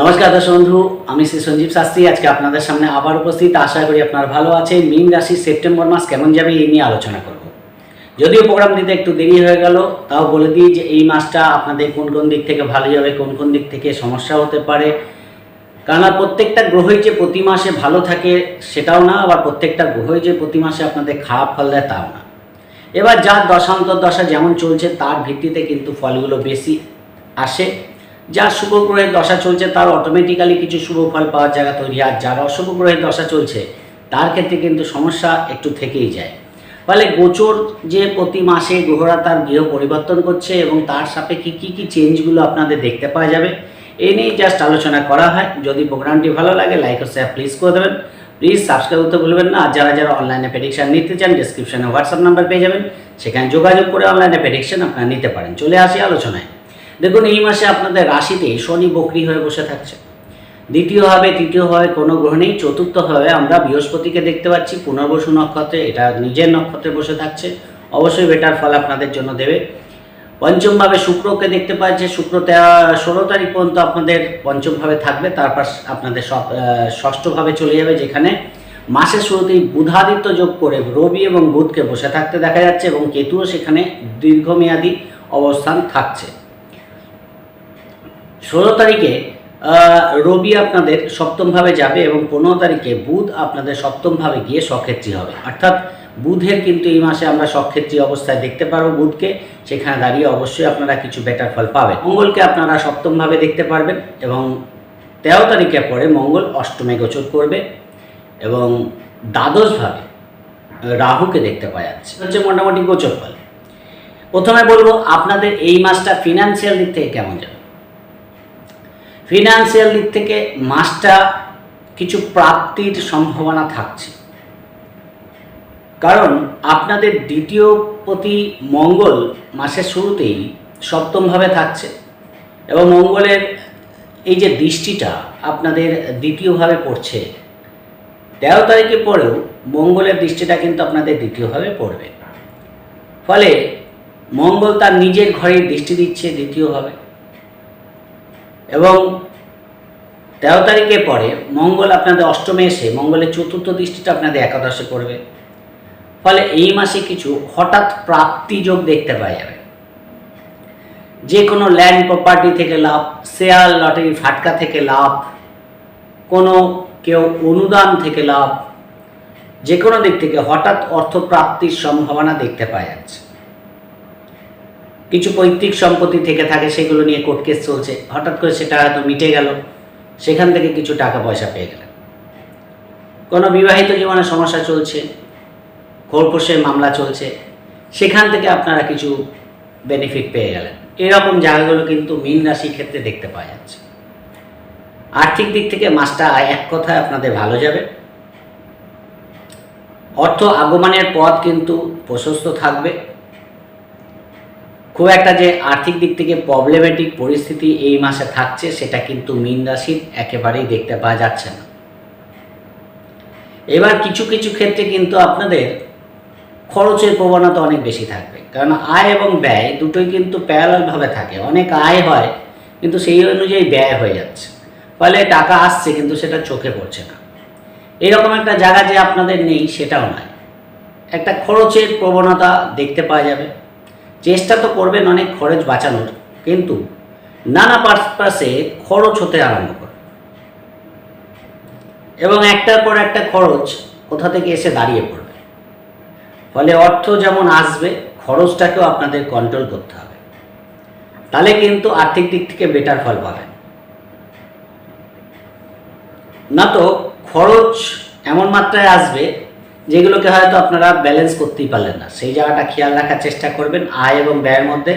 নমস্কার দর্শক বন্ধু, আমি শ্রী সঞ্জীব শাস্ত্রী। আজকে আপনাদের সামনে আবার উপস্থিত। আশা করি আপনারা ভালো আছেন। মীন রাশি সেপ্টেম্বর মাস কেমন যাবে এই নিয়ে আলোচনা করব। যদিও প্রোগ্রাম দিতে একটু দেরি হয়ে গেল, তাও বলে দিই যে এই মাসটা আপনাদের কোন কোন দিক থেকে ভালো যাবে, কোন কোন দিক থেকে সমস্যা হতে পারে। কেননা প্রত্যেকটা গ্রহই যে প্রতি মাসে ভালো থাকে সেটাও না, আবার প্রত্যেকটা গ্রহই যে প্রতি মাসে আপনাদের খারাপ ফল দেয় তাও না। এবার যার দশান্তর দশা যেমন চলছে, তার ভিত্তিতে কিন্তু ফলগুলো বেশি আসে। যার শুভ গ্রহের দশা চলছে, তার অটোমেটিক্যালি কিছু শুভ ফল পাওয়ার জায়গা তৈরি। আর যার অশুভ গ্রহের দশা চলছে, তার ক্ষেত্রে কিন্তু সমস্যা একটু থেকেই যায়। ফলে গোচর যে প্রতি মাসে গ্রহরা তার গৃহ পরিবর্তন করছে এবং তার সাপেক্ষে কী কী চেঞ্জগুলো আপনাদের দেখতে পাওয়া যাবে এই নিয়ে জাস্ট আলোচনা করা হয়। যদি প্রোগ্রামটি ভালো লাগে লাইক ও শেয়ার প্লিজ করে দেবেন। প্লিজ সাবস্ক্রাইব করতে ভুলবেন না। আর যারা যারা অনলাইনে প্রেডিকশন নিতে চান ডিসক্রিপশনে হোয়াটসঅ্যাপ নাম্বার পেয়ে যাবেন। সেখানে যোগাযোগ করে অনলাইনে প্রেডিকশন আপনারা নিতে পারেন। চলে আসি আলোচনায়। দেখুন, এই মাসে আপনাদের রাশিতে শনি বকরি হয়ে বসে থাকছে। দ্বিতীয়ভাবে তৃতীয়ভাবে কোনো গ্রহ নেই। চতুর্থভাবে আমরা বৃহস্পতিকে দেখতে পাচ্ছি। পুনর্বসু নক্ষত্রে, এটা নিজের নক্ষত্রে বসে থাকছে। অবশ্যই বেটার ফল আপনাদের জন্য দেবে। পঞ্চমভাবে শুক্রকে দেখতে পাচ্ছি। শুক্র ষোলো তারিখ পর্যন্ত আপনাদের পঞ্চমভাবে থাকবে। তারপর আপনাদের ষষ্ঠভাবে চলে যাবে, যেখানে মাসের শুরুতেই বুধাদিত্য যোগ করে রবি এবং বুধকে বসে থাকতে দেখা যাচ্ছে এবং কেতুও সেখানে দীর্ঘমেয়াদী অবস্থান থাকছে। ষোলো তারিখে রবি আপনাদের সপ্তমভাবে যাবে এবং পনেরো তারিখে বুধ আপনাদের সপ্তমভাবে গিয়ে সক্ষেত্রী হবে। অর্থাৎ বুধের কিন্তু এই মাসে আমরা সক্ষেত্রী অবস্থায় দেখতে পারব বুধকে, সেখানে দাঁড়িয়ে অবশ্যই আপনারা কিছু বেটার ফল পাবেন। মঙ্গলকে আপনারা সপ্তমভাবে দেখতে পারবেন এবং তেরো তারিখের পরে মঙ্গল অষ্টমে গোচর করবে এবং দ্বাদশভাবে রাহুকে দেখতে পাওয়া যাচ্ছে। হচ্ছে মোটামুটি গোচর ফল। প্রথমে বলব আপনাদের এই মাসটা ফিনান্সিয়াল দিক থেকে কেমন যাবে? ফিনান্সিয়াল দিক থেকে মাসটা কিছু প্রাপ্তির সম্ভাবনা থাকছে। কারণ আপনাদের দ্বিতীয় প্রতি মঙ্গল মাসের শুরুতেই সপ্তমভাবে থাকছে এবং মঙ্গলের এই যে দৃষ্টিটা আপনাদের দ্বিতীয়ভাবে পড়ছে, তেরো তারিখে পরেও মঙ্গলের দৃষ্টিটা কিন্তু আপনাদের দ্বিতীয়ভাবে পড়বে। ফলে মঙ্গল তার নিজের ঘরে দৃষ্টি দিচ্ছে দ্বিতীয়ভাবে এবং তেরো তারিখে পরে মঙ্গল আপনাদের অষ্টমে এসে মঙ্গলের চতুর্থ দৃষ্টিটা আপনাদের একাদশে পড়বে। ফলে এই মাসে কিছু হঠাৎ প্রাপ্তি যোগ দেখতে পাওয়া যাবে। যে কোনো ল্যান্ড প্রপার্টি থেকে লাভ, শেয়ার, লটারি, ফাটকা থেকে লাভ, কোনো কেউ অনুদান থেকে লাভ যে কোনো দিক থেকে হঠাৎ অর্থপ্রাপ্তির সম্ভাবনা দেখতে পাওয়া যাচ্ছে। কিছু পৈতৃক সম্পত্তি থেকে থাকে, সেগুলো নিয়ে কোর্ট কেস চলছে। হঠাৎ করে সেটা হয়তো মিটে গেল, সেখান থেকে কিছু টাকা পয়সা পেয়ে গেলেন। কোনো বিবাহিত জীবনে সমস্যা চলছে খোরপোষে মামলা চলছে, সেখান থেকে আপনারা কিছু বেনিফিট পেয়ে গেলেন। এরকম জায়গাগুলো কিন্তু মীন রাশির ক্ষেত্রে দেখতে পাওয়া যাচ্ছে। আর্থিক দিক থেকে মাসটা এক কথায় আপনাদের ভালো যাবে। অর্থ আগমনের পথ কিন্তু প্রশস্ত থাকবে। খুব একটা যে আর্থিক দিক থেকে প্রবলেমেটিক পরিস্থিতি এই মাসে থাকছে, সেটা কিন্তু মীন রাশির একেবারেই দেখতে পাওয়া যাচ্ছে না। এবার কিছু কিছু ক্ষেত্রে কিন্তু আপনাদের খরচের প্রবণতা অনেক বেশি থাকবে। কারণ আয় এবং ব্যয় দুটোই কিন্তু প্যারালালভাবে থাকে। অনেক আয় হয়, কিন্তু সেই অনুযায়ী ব্যয় হয়ে যাচ্ছে। ফলে টাকা আসছে, কিন্তু সেটা চোখে পড়ছে না। এরকম একটা জায়গা যে আপনাদের নেই, সেটাও নয়। একটা খরচের প্রবণতা দেখতে পাওয়া যাবে। চেষ্টা তো করবেন অনেক খরচ বাঁচানোর, কিন্তু নানা পারপাসে খরচ হতে আরম্ভ করে এবং একটার পর একটা খরচ কোথা থেকে এসে দাঁড়িয়ে পড়বে? ফলে অর্থ যেমন আসবে, খরচটাকেও আপনাদের কন্ট্রোল করতে হবে। তাহলে কিন্তু আর্থিক দিক থেকে বেটার ফল পাবেন। না তো খরচ এমন মাত্রায় আসবে যেগুলোকে হয়তো আপনারা ব্যালেন্স করতেই পারলেন না। সেই জায়গাটা খেয়াল রাখার চেষ্টা করবেন। আয় এবং ব্যয়ের মধ্যে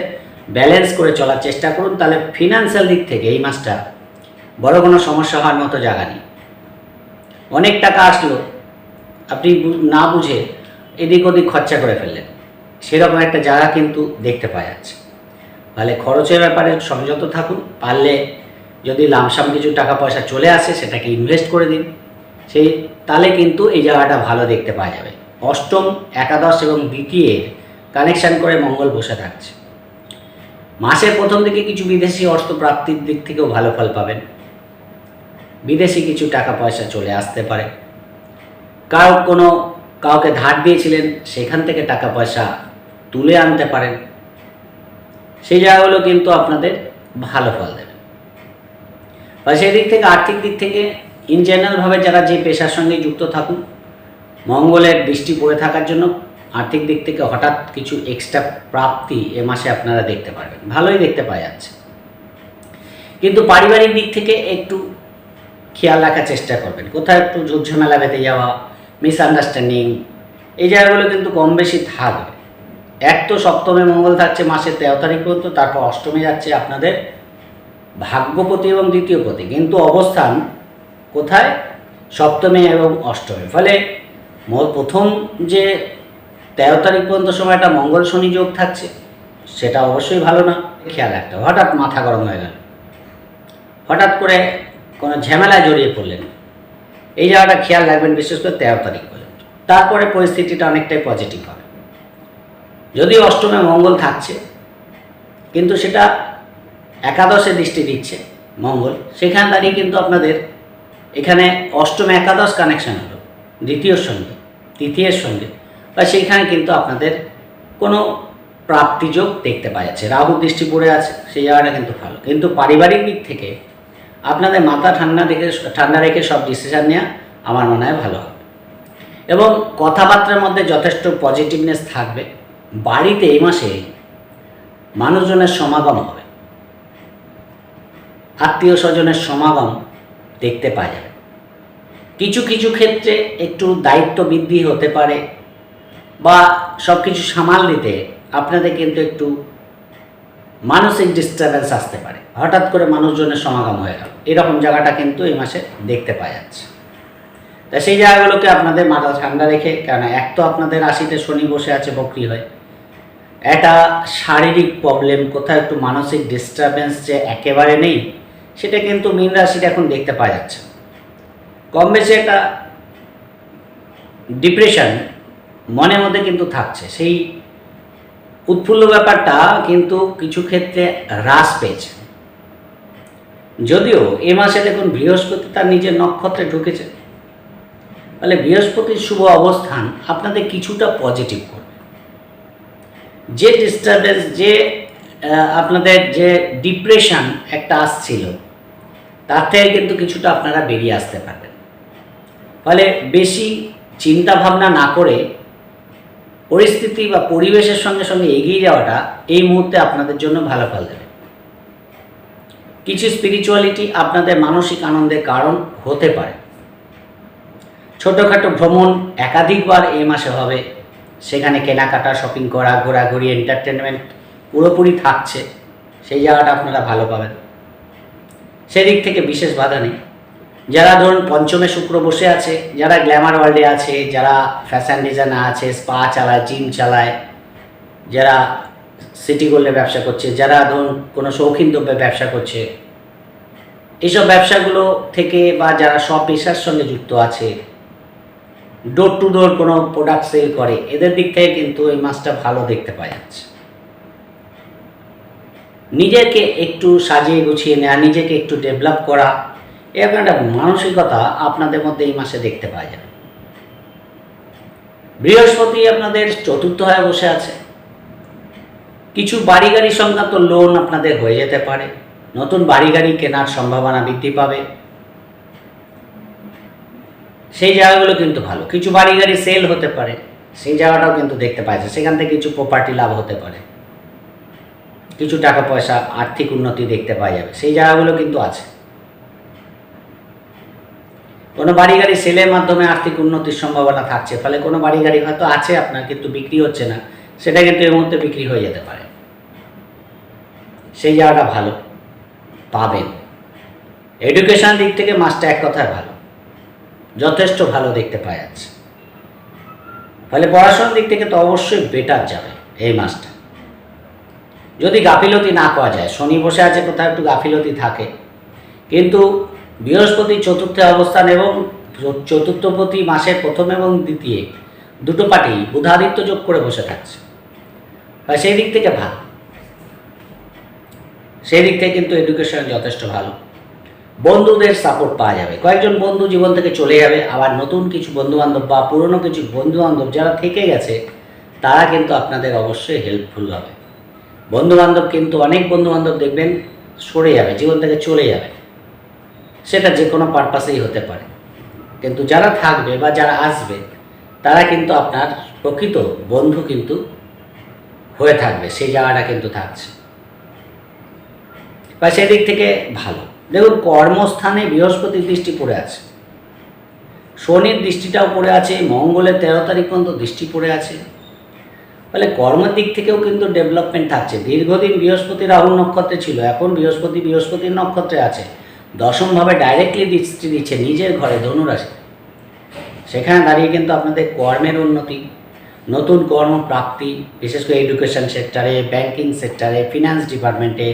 ব্যালেন্স করে চলার চেষ্টা করুন। তাহলে ফিনান্সিয়াল দিক থেকে এই মাসটা বড় কোনো সমস্যা হওয়ার মতো জায়গা নেই। অনেক টাকা আসলো, আপনি না বুঝে এদিক ওদিক খরচা করে ফেললেন। সেরকম একটা জায়গা কিন্তু দেখতে পাওয়া যাচ্ছে। তাহলে খরচের ব্যাপারে সংযত থাকুন। পারলে যদি লামসাম কিছু টাকা পয়সা চলে আসে, সেটাকে ইনভেস্ট করে দিন। সেই তাহলে কিন্তু এই জায়গাটা ভালো দেখতে পাওয়া যাবে। অষ্টম, একাদশ এবং দ্বিতীয়ের কানেকশান করে মঙ্গল বসে থাকছে। মাসের প্রথম দিকে কিছু বিদেশি অর্থ প্রাপ্তির দিক থেকেও ভালো ফল পাবেন। বিদেশি কিছু টাকা পয়সা চলে আসতে পারে। কারও কোনো, কাউকে ধার দিয়েছিলেন, সেখান থেকে টাকা পয়সা তুলে আনতে পারেন। সেই জায়গাগুলো কিন্তু আপনাদের ভালো ফল দেবে। বা সেই দিক থেকে, আর্থিক দিক থেকে ইন জেনারেলভাবে যারা যে পেশার সঙ্গে যুক্ত থাকুন, মঙ্গলের দৃষ্টি পড়ে থাকার জন্য আর্থিক দিক থেকে হঠাৎ কিছু এক্সট্রা প্রাপ্তি এ মাসে আপনারা দেখতে পারবেন। ভালোই দেখতে পাওয়া যাচ্ছে। কিন্তু পারিবারিক দিক থেকে একটু খেয়াল রাখার চেষ্টা করবেন। কোথাও একটু ঝুট ঝামেলা বেঁধে যাওয়া মিসআন্ডারস্ট্যান্ডিং এই জায়গাগুলো কিন্তু কম বেশি থাকবে। এক তো সপ্তমে মঙ্গল থাকছে মাসের তেরো তারিখ পর্যন্ত, তারপর অষ্টমে যাচ্ছে আপনাদের ভাগ্যপতি এবং দ্বিতীয় পতি। কিন্তু অবস্থান কোথায়? সপ্তমে এবং অষ্টমে। ফলে প্রথম যে তেরো তারিখ পর্যন্ত সময়টা মঙ্গল শনি যোগ থাকছে, সেটা অবশ্যই ভালো না। খেয়াল রাখতে হবে। হঠাৎ মাথা গরম হয়ে গেল। হঠাৎ করে কোনো ঝামেলায় জড়িয়ে পড়লেন। এই জায়গাটা খেয়াল রাখবেন, বিশেষ করে তেরো তারিখ পর্যন্ত। তারপরে পরিস্থিতিটা অনেকটাই পজিটিভ হবে। যদি অষ্টমে মঙ্গল থাকছে, কিন্তু সেটা একাদশে দৃষ্টি দিচ্ছে মঙ্গল। সেখান দাঁড়িয়ে কিন্তু আপনাদের এখানে অষ্টম একাদশ কানেকশন হলো দ্বিতীয়র সঙ্গে, তৃতীয়ের সঙ্গে। বা সেইখানে কিন্তু আপনাদের কোনো প্রাপ্তিযোগ দেখতে পাওয়া যাচ্ছে। রাহু দৃষ্টি পড়ে আছে, সেই জায়গাটা কিন্তু ভালো। কিন্তু পারিবারিক দিক থেকে আপনাদের মাথা ঠান্ডা রেখে ঠান্ডা রেখে সব ডিসিশান নেওয়া আমার মনে হয় ভালো হবে। এবং কথাবার্তার মধ্যে যথেষ্ট পজিটিভনেস থাকবে। বাড়িতে এই মাসে মানুষজনের সমাগম হবে। আত্মীয় স্বজনের সমাগম দেখতে পাওয়া যাবে কিছু কিছু ক্ষেত্রে একটু দায়িত্ব বৃদ্ধি হতে পারে বা সব কিছু সামাল দিতে আপনাদের কিন্তু একটু মানসিক ডিস্টারবেন্স আসতে পারে। হঠাৎ করে মানুষজনের সমাগম হয়ে গেল। এরকম জায়গাটা কিন্তু এই মাসে দেখতে পাওয়া যাচ্ছে। তা সেই জায়গাগুলোকে আপনাদের মাথা ঠান্ডা রেখে কেন এক তো আপনাদের রাশিতে শনি বসে আছে বকরি হয়। একটা শারীরিক প্রবলেম কোথাও একটু মানসিক ডিস্টারবেন্স যে একেবারে নেই সেটা কিন্তু মীন রাশির এখন দেখতে পাওয়া যাচ্ছে। কম বেশি একটা ডিপ্রেশন মনের মধ্যে কিন্তু থাকছে। সেই উৎফুল্ল ব্যাপারটা কিন্তু কিছু ক্ষেত্রে হ্রাস পেয়েছে। যদিও এ মাসে দেখুন বৃহস্পতি তার নিজের নক্ষত্রে ঢুকেছে। তাহলে বৃহস্পতির শুভ অবস্থান আপনাদের কিছুটা পজিটিভ করবে। যে ডিস্টারবেন্স যে আপনাদের যে ডিপ্রেশন একটা আসছিল, তার থেকে কিন্তু কিছুটা আপনারা বেরিয়ে আসতে পারবেন। ফলে বেশি চিন্তা ভাবনা না করে পরিস্থিতি বা পরিবেশের সঙ্গে সঙ্গে এগিয়ে যাওয়াটা এই মুহূর্তে আপনাদের জন্য ভালো ফল দেবে। কিছু স্পিরিচুয়ালিটি আপনাদের মানসিক আনন্দের কারণ হতে পারে। ছোটোখাটো ভ্রমণ একাধিকবার এই মাসে হবে, সেখানে কেনাকাটা শপিং করা, ঘোরাঘুরি এন্টারটেনমেন্ট পুরোপুরি থাকছে। সেই জায়গাটা আপনারা ভালো পাবেন। সেদিক থেকে বিশেষ বাধা নেই। যারা ধরুন পঞ্চমে শুক্র বসে আছে, যারা গ্ল্যামার ওয়ার্ল্ডে আছে, যারা ফ্যাশন ডিজাইনার আছে, স্পা চালায়, জিম চালায়, যারা সিটি গোল্ডে ব্যবসা করছে, যারা ধরুন কোনো শৌখিন দ্রব্যে ব্যবসা করছে এইসব ব্যবসাগুলো থেকে বা যারা সব পেশার সঙ্গে যুক্ত আছে ডোর টু ডোর কোনো প্রোডাক্ট সেল করে, এদের দিক থেকে কিন্তু এই মাছটা ভালো দেখতে পাওয়া যাচ্ছে। নিজেকে একটু সাজিয়ে গুছিয়ে নেওয়া নিজেকে একটু ডেভেলপ করা, এরকম একটা মানসিকতা আপনাদের মধ্যে এই মাসে দেখতে পাওয়া যাবে বৃহস্পতি আপনাদের চতুর্থ হয়ে বসে আছে। কিছু বাড়ি গাড়ি সংক্রান্ত লোন আপনাদের হয়ে যেতে পারে। নতুন বাড়ি গাড়ি কেনার সম্ভাবনা বৃদ্ধি পাবে। সেই জায়গাগুলো কিন্তু ভালো। কিছু বাড়ি গাড়ি সেল হতে পারে। সেই জায়গাটাও কিন্তু দেখতে যায়। সেখান থেকে কিছু প্রপার্টি লাভ হতে পারে। কিছু টাকা পয়সা আর্থিক উন্নতি দেখতে পাওয়া যাবে। সেই জায়গাগুলো কিন্তু আছে। কোনো বাড়ি গাড়ি সেলের মাধ্যমে আর্থিক উন্নতির সম্ভাবনা থাকছে, ফলে কোনো বাড়ি গাড়ি হয়তো আছে আপনার, কিন্তু বিক্রি হচ্ছে না। সেটা কিন্তু এই মুহূর্তে বিক্রি হয়ে যেতে পারে। সেই জায়গাটা ভালো, পাবেন। এডুকেশন দিক থেকে মাসটা এক কথায় ভালো। যথেষ্ট ভালো দেখতে পাওয়া যাচ্ছে। ফলে পড়াশোনার দিক থেকে তো অবশ্যই বেটার যাবে এই মাসটা যদি গাফিলতি না করা যায়, শনি বসে আছে কোথাও একটু গাফিলতি থাকে। কিন্তু বৃহস্পতি চতুর্থে অবস্থান এবং চতুর্থপতি মাসের প্রথম এবং দ্বিতীয় দুটো পার্টি বুধাদিত্য যোগ করে বসে থাকছে। সেই দিক থেকে ভালো। সেই দিক থেকে কিন্তু এডুকেশন যথেষ্ট ভালো। বন্ধুদের সাপোর্ট পাওয়া যাবে। কয়েকজন বন্ধু জীবন থেকে চলে যাবে। আবার নতুন কিছু বন্ধুবান্ধব বা পুরনো কিছু বন্ধুবান্ধব যারা থেকে গেছে, তারা কিন্তু আপনাদের অবশ্যই হেল্পফুল হবে। বন্ধুবান্ধব কিন্তু অনেক বন্ধুবান্ধব দেখবেন সরে যাবে, জীবন থেকে চলে যাবে। সেটা যে কোনো পারপাসেই হতে পারে। কিন্তু যারা থাকবে বা যারা আসবে, তারা কিন্তু আপনার প্রকৃত বন্ধু কিন্তু হয়ে থাকবে, সেই জায়গাটা কিন্তু থাকছে। বা সেদিক থেকে ভালো। দেখুন, কর্মস্থানে বৃহস্পতির দৃষ্টি পড়ে আছে। শনির দৃষ্টিটাও পড়ে আছে, মঙ্গলের তেরো তারিখ পর্যন্ত দৃষ্টি পড়ে আছে। ফলে কর্মের দিক থেকেও কিন্তু ডেভেলপমেন্ট থাকছে। দীর্ঘদিন বৃহস্পতি রাহু নক্ষত্রে ছিল, এখন বৃহস্পতি, বৃহস্পতির নক্ষত্রে আছে। দশমভাবে ডাইরেক্টলি দৃষ্টি দিচ্ছে নিজের ঘরে ধনুরাশি। সেখানে দাঁড়িয়ে কিন্তু আপনাদের কর্মের উন্নতি, নতুন কর্মপ্রাপ্তি, বিশেষ করে এডুকেশন সেক্টরে ব্যাংকিং সেক্টরে ফিনান্স ডিপার্টমেন্টে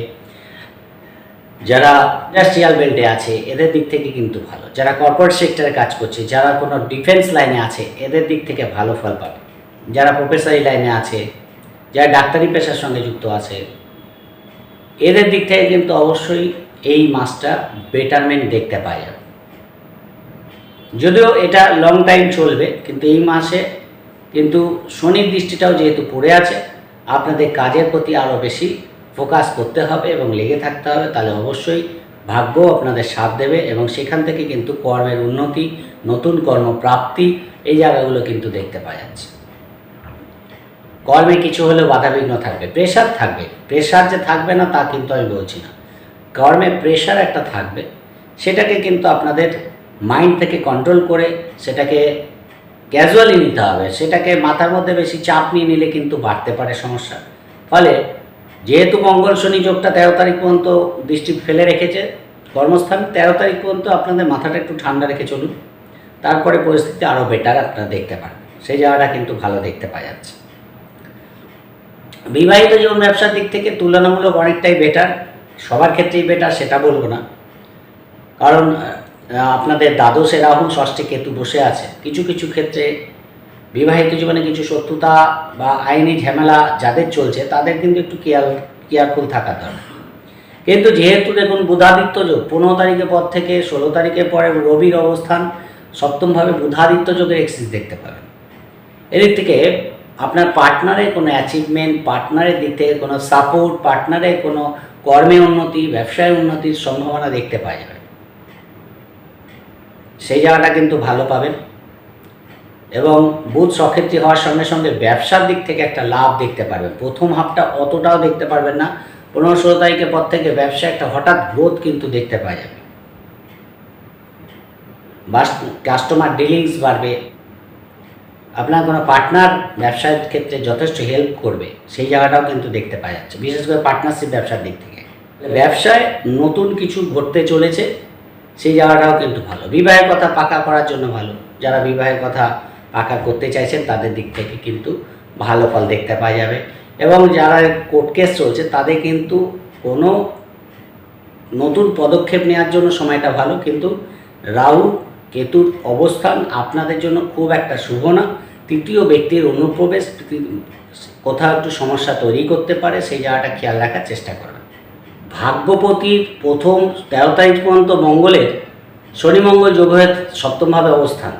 যারা ইন্ডাস্ট্রিয়াল বেল্টে আছে, এদের দিক থেকে কিন্তু ভালো। যারা কর্পোরেট সেক্টরে কাজ করছে, যারা কোনো ডিফেন্স লাইনে আছে, এদের দিক থেকে ভালো ফল পাবে। যারা প্রফেসরি লাইনে আছে, যারা ডাক্তারি পেশার সঙ্গে যুক্ত আছে, এদের দিক থেকে কিন্তু অবশ্যই এই মাসটা বেটারমেন্ট দেখতে পাওয়া যাবে। যদিও এটা লং টাইম চলবে, কিন্তু এই মাসে কিন্তু শনির দৃষ্টিটাও যেহেতু পড়ে আছে, আপনাদের কাজের প্রতি আরও বেশি ফোকাস করতে হবে এবং লেগে থাকতে হবে, তাহলে অবশ্যই ভাগ্য আপনাদের সাথ দেবে এবং সেখান থেকে কিন্তু কর্মের উন্নতি, নতুন কর্মপ্রাপ্তি এই জায়গাগুলো কিন্তু দেখতে পাওয়া যাচ্ছে। কর্মে কিছু হলেও বাধাবিঘ্ন থাকবে প্রেশার থাকবে। প্রেশার যে থাকবে না, তা কিন্তু আমি বলছি না। কর্মে প্রেশার একটা থাকবে, সেটাকে কিন্তু আপনাদের মাইন্ড থেকে কন্ট্রোল করে সেটাকে ক্যাজুয়ালি নিতে হবে। সেটাকে মাথার মধ্যে বেশি চাপ নিয়ে নিলে কিন্তু বাড়তে পারে সমস্যা। ফলে যেহেতু মঙ্গল শনি যোগটা তেরো তারিখ পর্যন্ত দৃষ্টি ফেলে রেখেছে, কর্মস্থান তেরো তারিখ পর্যন্ত আপনাদের মাথাটা একটু ঠান্ডা রেখে চলুন। তারপরে পরিস্থিতি আরও বেটার আপনারা দেখতে পারেন সেই জায়গাটা কিন্তু ভালো দেখতে পাওয়া যাচ্ছে। বিবাহিত জীবন ব্যবসার দিক থেকে তুলনামূলক অনেকটাই বেটার সবার ক্ষেত্রেই বেটার সেটা বলব না। কারণ আপনাদের দ্বাদশে রাহু ষষ্ঠে কেতু বসে আছে। কিছু কিছু ক্ষেত্রে বিবাহিত জীবনে কিছু শত্রুতা বা আইনি ঝামেলা যাদের চলছে, তাদের কিন্তু একটু কেয়ার, কেয়ারফুল থাকা দরকার। কিন্তু যেহেতু দেখুন বুধাদিত্য যোগ, পনেরো তারিখের পর থেকে ষোলো তারিখের পরে রবির অবস্থান, সপ্তমভাবে বুধাদিত্য যোগের এক্সিস দেখতে পাবেন। এদিক থেকে আপনার পার্টনারের কোনো অ্যাচিভমেন্ট পার্টনারের দিক থেকে কোনো সাপোর্ট পার্টনারের কোনো কর্মে উন্নতি, ব্যবসায় উন্নতির সম্ভাবনা দেখতে পাওয়া যাবে। সেই জায়গাটা কিন্তু ভালো পাবেন। এবং বুধ সক্ষেত্রী হওয়ার সঙ্গে সঙ্গে ব্যবসার দিক থেকে একটা লাভ দেখতে পারবেন। প্রথম হাফটা অতটাও দেখতে পারবেন না। পনেরো ষোলো তারিখের পর থেকে ব্যবসা একটা হঠাৎ গ্রোথ কিন্তু দেখতে পাওয়া যাবে। কাস্টমার ডিলিংস বাড়বে। আপনার কোনো পার্টনার ব্যবসার ক্ষেত্রে যথেষ্ট হেল্প করবে, সেই জায়গাটাও কিন্তু দেখতে পাওয়া যাচ্ছে। বিশেষ করে পার্টনারশিপ ব্যবসার দিক থেকে। ব্যবসায় নতুন কিছু ঘটতে চলেছে, সেই জায়গাটাও কিন্তু ভালো। বিবাহের কথা পাকা করার জন্য ভালো। যারা বিবাহের কথা পাকা করতে চাইছেন, তাদের দিক থেকে কিন্তু ভালো ফল দেখতে পাওয়া যাবে। এবং যারা কোর্ট কেস চলছে, তাদের কিন্তু কোনো নতুন পদক্ষেপ নেওয়ার জন্য সময়টা ভালো। কিন্তু রাহু, কেতুর অবস্থান আপনাদের জন্য খুব একটা শুভ না। তৃতীয় ব্যক্তির অনুপ্রবেশ কোথাও একটু সমস্যা তৈরি করতে পারে, সেই জায়গাটা খেয়াল রাখার চেষ্টা করবেন। ভাগ্যপতির প্রথম তেরো তারিখ পর্যন্ত মঙ্গলের, শনি, মঙ্গল, যোগ হয়ে সপ্তমভাবে অবস্থান।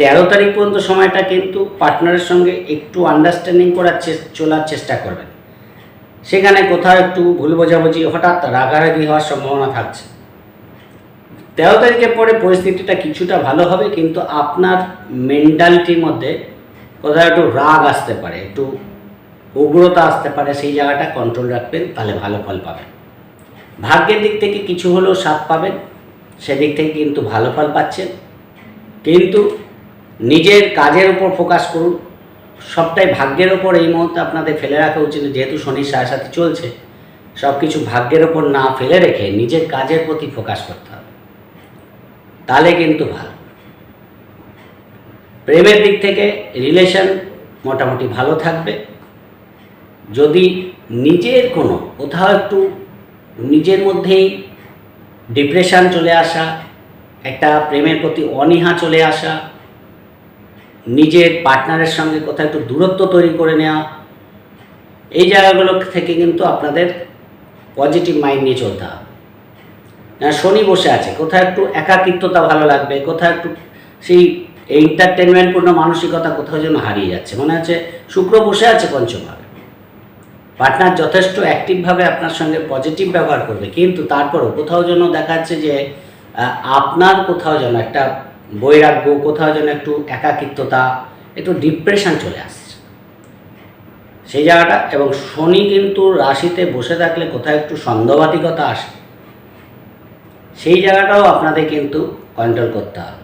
তেরো তারিখ পর্যন্ত সময়টা কিন্তু পার্টনারের সঙ্গে একটু আন্ডারস্ট্যান্ডিং করার চলার চেষ্টা করবেন। সেখানে কোথাও একটু ভুল বোঝাবুঝি, হঠাৎ রাগারাগি হওয়ার সম্ভাবনা থাকছে। তেরো তারিখের পরে পরিস্থিতিটা কিছুটা ভালো হবে, কিন্তু আপনার মেন্টালিটির মধ্যে কোথাও একটু রাগ আসতে পারে, একটু উগ্রতা আসতে পারে, সেই জায়গাটা কন্ট্রোল রাখবেন, তাহলে ভালো ফল পাবেন। ভাগ্যের দিক থেকে কিছু হলেও স্বাদ পাবেন, সেদিক থেকে কিন্তু ভালো ফল পাচ্ছেন। কিন্তু নিজের কাজের উপর ফোকাস করুন, সবটাই ভাগ্যের ওপর এই মুহূর্তে আপনাদের ফেলে রাখা উচিত, যেহেতু শনির সাথে সাথে চলছে সব কিছু ভাগ্যের ওপর না ফেলে রেখে নিজের কাজের প্রতি ফোকাস করতে হবে। তাহলে কিন্তু ভালো। প্রেমের দিক থেকে রিলেশন মোটামুটি ভালো থাকবে। যদি নিজের কোনো, কোথাও একটু নিজের মধ্যেই ডিপ্রেশন চলে আসা, একটা প্রেমের প্রতি অনীহা চলে আসা, নিজের পার্টনারের সঙ্গে কোথাও একটু দূরত্ব তৈরি করে নেওয়া, এই জায়গাগুলো থেকে কিন্তু আপনাদের পজিটিভ মাইন্ড নিয়ে চলতে হবে। শনি বসে আছে। কোথাও একটু একাকিত্বতা ভালো লাগবে, কোথাও একটু সেই এন্টারটেনমেন্টপূর্ণ মানসিকতা কোথাও যেন হারিয়ে যাচ্ছে। মনে হচ্ছে শুক্র বসে আছে পঞ্চমভাবে পার্টনার যথেষ্ট অ্যাক্টিভভাবে আপনার সঙ্গে পজিটিভ ব্যবহার করবে, কিন্তু তারপরও কোথাও যেন দেখা যাচ্ছে যে আপনার কোথাও যেন একটা বৈরাগ্য, কোথাও যেন একটু একাকিত্বতা, একটু ডিপ্রেশন চলে আসছে। সেই জায়গাটা, এবং শনি কিন্তু রাশিতে বসে থাকলে কোথাও একটু সন্দেহবাদিকতা আসে। সেই জায়গাটাও আপনাদের কিন্তু কন্ট্রোল করতে হবে।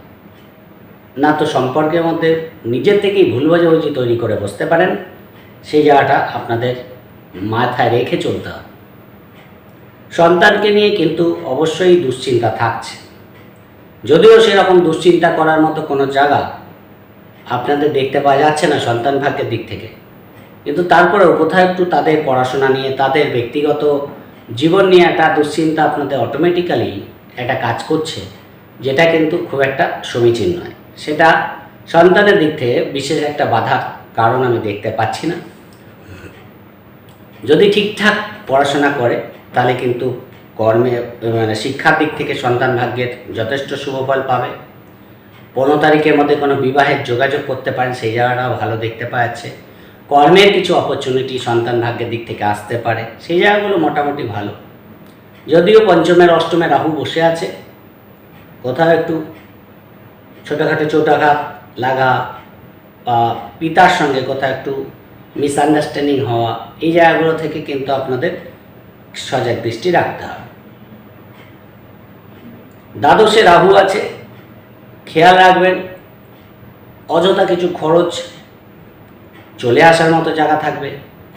না তো সম্পর্কের মধ্যে নিজের থেকেই ভুল বোঝাবুঝি তৈরি করে বসতে পারেন, সেই জায়গাটা আপনাদের মাথায় রেখে চলতে হবে। সন্তানকে নিয়ে কিন্তু অবশ্যই দুশ্চিন্তা থাকছে। যদিও সেরকম দুশ্চিন্তা করার মতো কোনো জায়গা আপনাদের দেখতে পাওয়া যাচ্ছে না সন্তান ভাগ্যের দিক থেকে। কিন্তু তারপরেও কোথাও একটু তাদের পড়াশোনা নিয়ে, তাদের ব্যক্তিগত জীবন নিয়ে একটা দুশ্চিন্তা আপনাদের অটোমেটিক্যালি একটা কাজ করছে, যেটা কিন্তু খুব একটা সমীচীন নয়। সেটা সন্তানের দিক থেকে বিশেষ একটা বাধার কারণ আমি দেখতে পাচ্ছি না। যদি ঠিকঠাক পড়াশোনা করে, তাহলে কিন্তু কর্মে মানে শিক্ষার দিক থেকে সন্তান ভাগ্যের যথেষ্ট শুভফল পাবে। পনেরো তারিখের মধ্যে কোনো বিবাহের যোগাযোগ করতে পারেন, সেই জায়গাটাও ভালো দেখতে পাওয়া যাচ্ছে কর্মের কিছু অপরচুনিটি সন্তান ভাগ্যের দিক থেকে আসতে পারে, সেই জায়গাগুলো মোটামুটি ভালো। যদিও পঞ্চমের অষ্টমে রাহু বসে আছে। কোথাও একটু ছোটোখাটো চোটাঘাত লাগা বা পিতার সঙ্গে কোথাও একটু মিসআন্ডারস্ট্যান্ডিং হওয়া, এই জায়গাগুলো থেকে কিন্তু আপনাদের সজাগ দৃষ্টি রাখতে হবে। দ্বাদশে রাহু আছে, খেয়াল রাখবেন, অযথা কিছু খরচ চলে আসার মতো জায়গা থাকবে,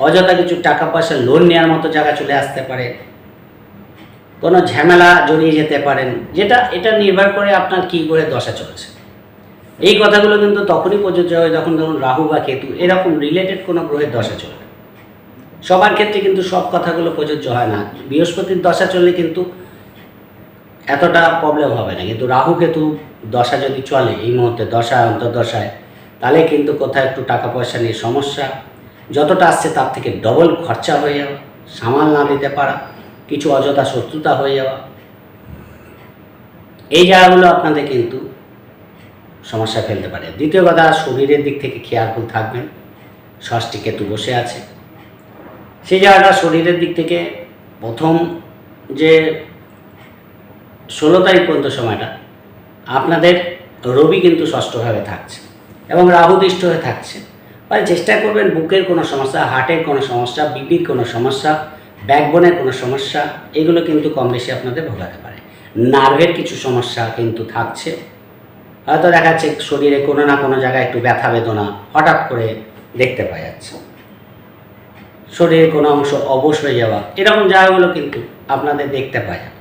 অযথা কিছু টাকা পয়সা লোন নেওয়ার মতো জায়গা চলে আসতে পারে কোনো ঝামেলা জড়িয়ে যেতে পারেন, যেটা, এটা নির্ভর করে আপনার কী করে দশা চলছে। এই কথাগুলো কিন্তু তখনই প্রযোজ্য হয় যখন ধরুন রাহু বা কেতু এরকম রিলেটেড কোনো গ্রহের দশা চলবে সবার ক্ষেত্রে কিন্তু সব কথাগুলো প্রযোজ্য হয় না। বৃহস্পতির দশা চললে কিন্তু এতটা প্রবলেম হবে না। কিন্তু রাহু কেতু দশা যদি চলে, এই মুহূর্তে দশা, অন্তর্দশায়, তাহলে কিন্তু কোথাও একটু টাকা পয়সা নিয়ে সমস্যা। যতটা আসছে তার থেকে ডবল খরচা হয়ে যাওয়া সামাল না দিতে পারা। কিছু অযথা শত্রুতা হয়ে যাওয়া। এই জায়গাগুলো আপনাদের কিন্তু সমস্যা ফেলতে পারে। দ্বিতীয় কথা, শরীরের দিক থেকে খেয়ালফুল থাকবেন। ষষ্ঠী কেতু বসে আছে। সেই জায়গাটা শরীরের দিক থেকে প্রথম যে ষোলো তারিখ পর্যন্ত সময়টা, আপনাদের রবি কিন্তু ষষ্ঠভাবে থাকছে এবং রাহু দৃষ্ট হয়ে থাকছে। ফলে চেষ্টা করবেন বুকের কোনো সমস্যা, হার্টের কোনো সমস্যা, বিপির কোনো সমস্যা ব্যাকবোনের কোনো সমস্যা, এগুলো কিন্তু কম বেশি আপনাদের ভোগাতে পারে। নার্ভের কিছু সমস্যা কিন্তু থাকছে। হয়তো দেখা যাচ্ছে শরীরে কোনো না কোনো জায়গায় একটু ব্যথা, বেদনা হঠাৎ করে দেখতে পাওয়া যাচ্ছে। শরীরের কোনো অংশ অবশ হয়ে যাওয়া, এরকম জায়গাগুলো কিন্তু আপনাদের দেখতে পাওয়া যাবে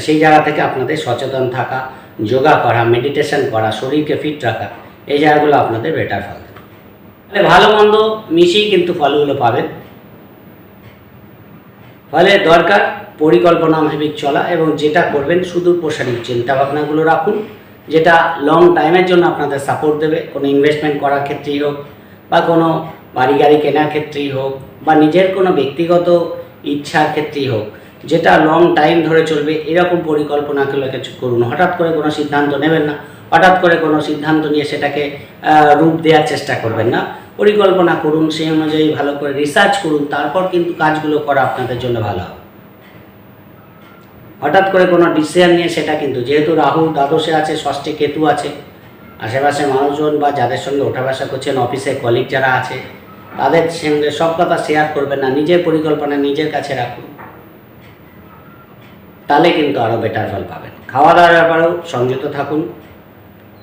সেই জায়গা থেকে আপনাদের সচেতন থাকা, যোগা করা মেডিটেশন করা, শরীরকে ফিট রাখা, এই জায়গাগুলো আপনাদের বেটার ফল দেবে। ভালো মন্দ মিশিয়ে কিন্তু ফলগুলো পাবেন। ফলে দরকার পরিকল্পনা মাফিক চলা এবং যেটা করবেন সুদূর প্রসারী চিন্তাভাবনাগুলো রাখুন, যেটা লং টাইমের জন্য আপনাদের সাপোর্ট দেবে। কোনো ইনভেস্টমেন্ট করার ক্ষেত্রেই হোক বা কোনো বাড়ি গাড়ি কেনার ক্ষেত্রেই হোক বা নিজের কোনো ব্যক্তিগত ইচ্ছার ক্ষেত্রেই হোক, যেটা লং টাইম ধরে চলবে, এরকম পরিকল্পনাগুলো কিছু করুন। হঠাৎ করে কোনো সিদ্ধান্ত নেবেন না, হঠাৎ করে কোনো সিদ্ধান্ত নিয়ে সেটাকে রূপ দেওয়ার চেষ্টা করবেন না। পরিকল্পনা করুন, সেই অনুযায়ী ভালো করে রিসার্চ করুন, তারপর কিন্তু কাজগুলো করা আপনাদের জন্য ভালো হবে। হঠাৎ করে কোনো ডিসিশন নিয়ে সেটা কিন্তু, যেহেতু রাহু দ্বাদশে আছে, ষষ্ঠে কেতু আছে, আশেপাশে মানুষজন বা যাদের সঙ্গে ওঠা বসা করছেন অফিসে কলিগ যারা আছে, তাদের সঙ্গে সব কথা শেয়ার করবেন না, নিজের পরিকল্পনা নিজের কাছে রাখুন। তাহলে কিন্তু আরও বেটার ফল পাবেন। খাওয়া দাওয়ার ব্যাপারেও সংযত থাকুন।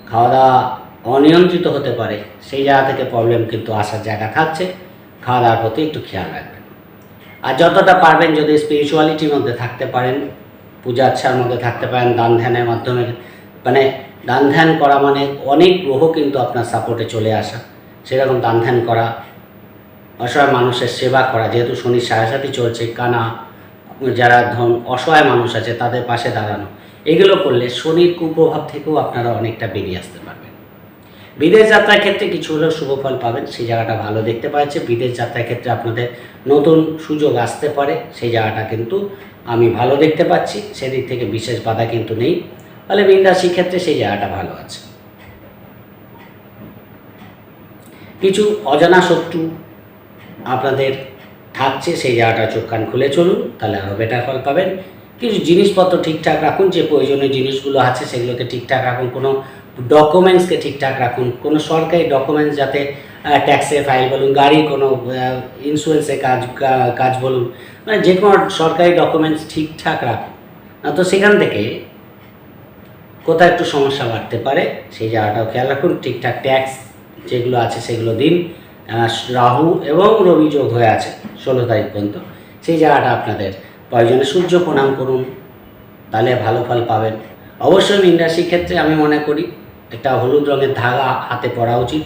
খাওয়া দাওয়া অনিয়ন্ত্রিত হতে পারে। সেই জায়গা থেকে প্রবলেম কিন্তু আসার জায়গা থাকছে। খাওয়া দাওয়ার প্রতি একটু খেয়াল রাখবেন। আর যতটা পারবেন যদি স্পিরিচুয়ালিটির মধ্যে থাকতে পারেন পূজা আচ্ছার মধ্যে থাকতে পারেন দান ধ্যানের মাধ্যমে মানে দান ধ্যান করা মানে অনেক গ্রহ কিন্তু আপনার সাপোর্টে চলে আসা। সেরকম দান ধ্যান করা, অসহায় মানুষের সেবা করা, যেহেতু শনির সাথে চলছে, কানা, যারা ধন, অসহায় মানুষ আছে, তাদের পাশে দাঁড়ানো, এগুলো করলে শনির কুপ্রভাব থেকেও আপনারা অনেকটা বেরিয়ে আসতে পারবেন। বিদেশ যাত্রার ক্ষেত্রে কিছু হলেও শুভ ফল পাবেন, সেই জায়গাটা ভালো দেখতে পাচ্ছে বিদেশ যাত্রার ক্ষেত্রে আপনাদের নতুন সুযোগ আসতে পারে, সেই জায়গাটা কিন্তু আমি ভালো দেখতে পাচ্ছি। সেদিক থেকে বিশেষ বাধা কিন্তু নেই। ফলে মীন রাশির ক্ষেত্রে সেই জায়গাটা ভালো আছে। কিছু অজানা শত্রু আপনাদের থাকছে, সেই জায়গাটা চোখ কান খুলে চলুন, তাহলে আরও বেটার ফল পাবেন। কিছু জিনিসপত্র ঠিকঠাক রাখুন, যে প্রয়োজনীয় জিনিসগুলো আছে সেগুলোকে ঠিকঠাক রাখুন, কোনো ডকুমেন্টসকে ঠিকঠাক রাখুন, কোনো সরকারি ডকুমেন্টস যাতে ট্যাক্সে ফাইল বলুন গাড়ির কোনো ইন্স্যুরেন্সের কাজ কাজ বলুন মানে যে কোনো সরকারি ডকুমেন্টস ঠিকঠাক রাখুন। না তো সেখান থেকে কোথাও একটু সমস্যা বাড়তে পারে, সেই জায়গাটাও খেয়াল রাখুন, ঠিকঠাক ট্যাক্স যেগুলো আছে সেগুলো দিন। রাহু এবং রবি যোগ হয়ে আছে, ষোলো তারিখ পর্যন্ত, সেই জায়গাটা আপনাদের প্রয়োজনে সূর্য প্রণাম করুন, তাহলে ভালো ফল পাবেন। অবশ্যই মীন রাশির ক্ষেত্রে আমি মনে করি একটা হলুদ রঙের ধাগা হাতে পরা উচিত,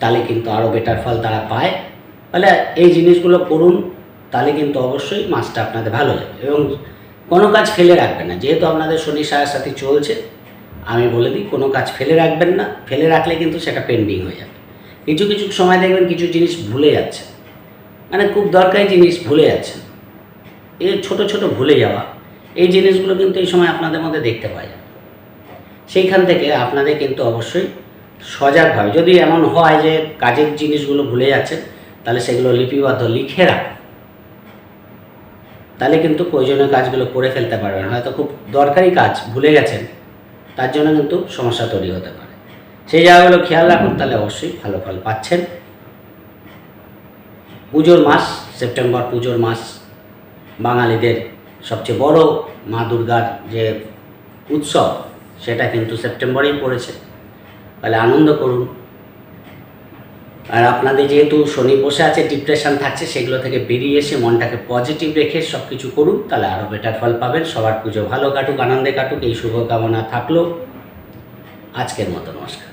তাহলে কিন্তু আরও বেটার ফল তারা পায়। তাহলে এই জিনিসগুলো করুন, তাহলে কিন্তু অবশ্যই মাছটা আপনাদের ভালো যাবে এবং কোনো কাজ ফেলে রাখবেন না, যেহেতু আপনাদের শনি সাড়ে সাথে চলছে, আমি বলে দিই কোনো কাজ ফেলে রাখবেন না, ফেলে রাখলে কিন্তু সেটা পেন্ডিং হয়ে যাবে। কিছু কিছু সময় দেখবেন কিছু জিনিস ভুলে যাচ্ছে। মানে খুব দরকারি জিনিস ভুলে যাচ্ছে এই ছোট ছোট ভুলে যাওয়া, এই জিনিসগুলো কিন্তু এই সময় আপনাদের মধ্যে দেখতে পাওয়া যায়। সেইখান থেকে আপনাদের কিন্তু অবশ্যই সজাগভাবে যদি এমন হয় যে কাজের জিনিসগুলো ভুলে যাচ্ছেন তাহলে সেগুলো লিপিবদ্ধ লিখে রাখুন। তাহলে কিন্তু প্রয়োজনীয় কাজগুলো করে ফেলতে পারবেন, হয়তো খুব দরকারি কাজ ভুলে গেছেন, তার জন্য কিন্তু সমস্যা তৈরি হতে পারে। সেই জায়গাগুলো খেয়াল রাখুন, তাহলে অবশ্যই ভালো ফল পাচ্ছেন। পুজোর মাস, সেপ্টেম্বর পুজোর মাস বাঙালিদের সবচেয়ে বড় মা দুর্গার যে উৎসব, সেটা কিন্তু সেপ্টেম্বরেই পড়েছে। তাহলে আনন্দ করুন। আর আপনাদের যেহেতু শনি বসে আছে ডিপ্রেশন থাকছে, সেগুলো থেকে বেরিয়ে এসে মনটাকে পজিটিভ রেখে সব কিছু করুন, তাহলে আরও বেটার ফল পাবেন। সবার পুজো ভালো কাটুক, আনন্দে কাটুক, এই শুভকামনা থাকল। আজকের মতো নমস্কার।